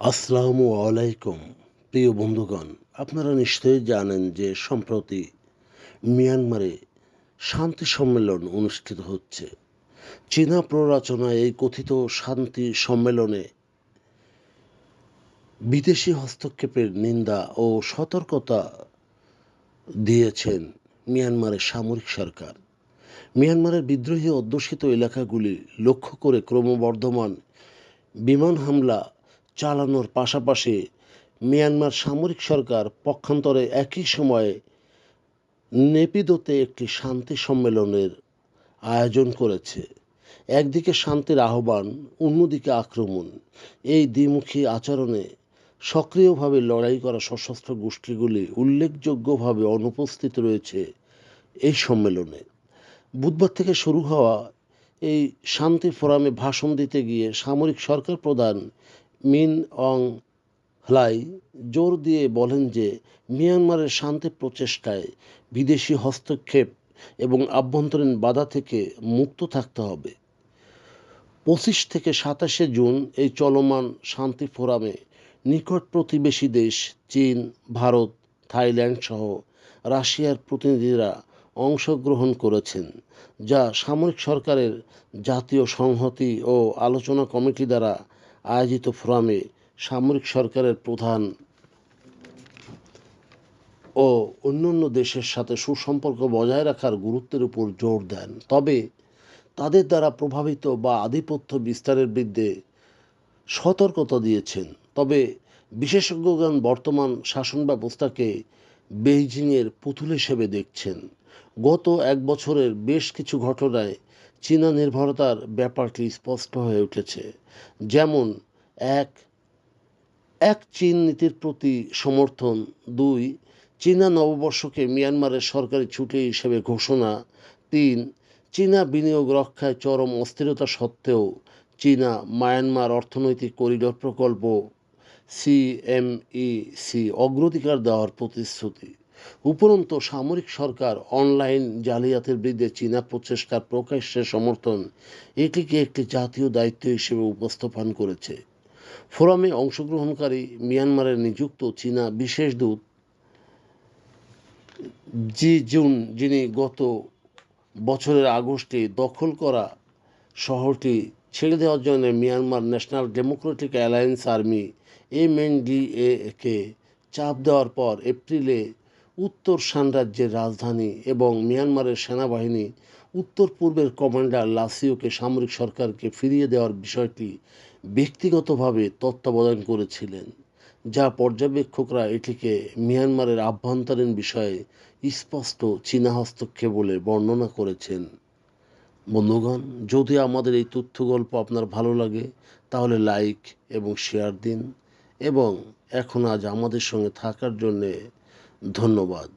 আসসালামু আলাইকুম, প্রিয় বন্ধুগণ। আপনারা নিশ্চয়ই জানেন যে সম্প্রতি মিয়ানমারে শান্তি সম্মেলন অনুষ্ঠিত হচ্ছে। চীনা প্ররোচনায় এই কথিত শান্তি সম্মেলনে বিদেশি হস্তক্ষেপের নিন্দা ও সতর্কতা দিয়েছেন মিয়ানমারের সামরিক সরকার। মিয়ানমারের বিদ্রোহী অধ্যুষিত এলাকাগুলি লক্ষ্য করে ক্রমবর্ধমান বিমান হামলা চালানোর পাশাপাশি মিয়ানমার সামরিক সরকার পক্ষান্তরে একই সময়ে নেপিদোতে একটি শান্তি সম্মেলনের আয়োজন করেছে। একদিকে শান্তির আহ্বান, অন্যদিকে আক্রমণ। এই দ্বিমুখী আচরণে সক্রিয়ভাবে লড়াই করা সশস্ত্র গোষ্ঠীগুলি উল্লেখযোগ্যভাবে অনুপস্থিত রয়েছে এই সম্মেলনে। বুধবার থেকে শুরু হওয়া এই শান্তি ফোরামে ভাষণ দিতে গিয়ে সামরিক সরকার প্রধান মিন অং হ্লাই জোর দিয়ে বলেন যে, মিয়ানমারের শান্তি প্রচেষ্টায় বিদেশি হস্তক্ষেপ এবং আভ্যন্তরীণ বাধা থেকে মুক্ত থাকতে হবে। পঁচিশ থেকে সাতাশে জুন এই চলমান শান্তি ফোরামে নিকট প্রতিবেশী দেশ চীন, ভারত, থাইল্যান্ড সহ রাশিয়ার প্রতিনিধিরা অংশগ্রহণ করেছেন, যা সামরিক সরকারের জাতীয় সংহতি ও আলোচনা কমিটি দ্বারা আয়োজিত ফোরামে সামরিক সরকারের প্রধান ও অন্যান্য দেশের সাথে সুসম্পর্ক বজায় রাখার গুরুত্বের উপর জোর দেন। তবে তাদের দ্বারা প্রভাবিত বা আধিপত্য বিস্তারের বিরুদ্ধে সতর্কতা দিয়েছেন। তবে বিশেষজ্ঞগণ বর্তমান শাসন ব্যবস্থাকে বেইজিংয়ের পুতুল হিসেবে দেখছেন। গত এক বছরের বেশ কিছু ঘটনায় চীনা নির্ভরতার ব্যাপারটি স্পষ্ট হয়ে উঠেছে। যেমন, এক এক চীন নীতির প্রতি সমর্থন। দুই, চীনা নববর্ষকে মিয়ানমারের সরকারি ছুটি হিসেবে ঘোষণা। তিন, চীনা বিনিয়োগ রক্ষায় চরম অস্থিরতা সত্ত্বেও চীনা মায়ানমার অর্থনৈতিক করিডর প্রকল্প, সিএমইসি, অগ্রাধিকার দেওয়ার প্রতিশ্রুতি। উপরন্ত সামরিক সরকার অনলাইন জালিয়াতের বিরুদ্ধে চীনা প্রচেষ্টার প্রকাশ্যে সমর্থন এটিকে একটি জাতীয় দায়িত্ব হিসেবে উপস্থাপন করেছে। ফোরামে অংশগ্রহণকারী মিয়ানমারের নিযুক্ত চীনা বিশেষ দূত জি জুন, যিনি গত বছরের আগস্টে দখল করা শহরটি ছেড়ে দেওয়ার জন্য Myanmar national democratic alliance army MNDA কে চাপ দেওয়ার পর এপ্রিলে উত্তর সাম্রাজ্যের রাজধানী এবং মিয়ানমারের সেনাবাহিনী উত্তর পূর্বের কমান্ডার লাসিওকে সামরিক সরকারকে ফিরিয়ে দেওয়ার বিষয়টি ব্যক্তিগতভাবে তত্ত্বাবধান করেছিলেন, যা পর্যবেক্ষকরা এটিকে মিয়ানমারের আভ্যন্তরীণ বিষয়ে স্পষ্ট চীনা হস্তক্ষেপ বলে বর্ণনা করেছেন। বন্ধুগণ, যদি আমাদের এই তথ্য গল্প আপনার ভালো লাগে, তাহলে লাইক এবং শেয়ার দিন এবং এখন আজ আমাদের সঙ্গে থাকার জন্যে ধন্যবাদ।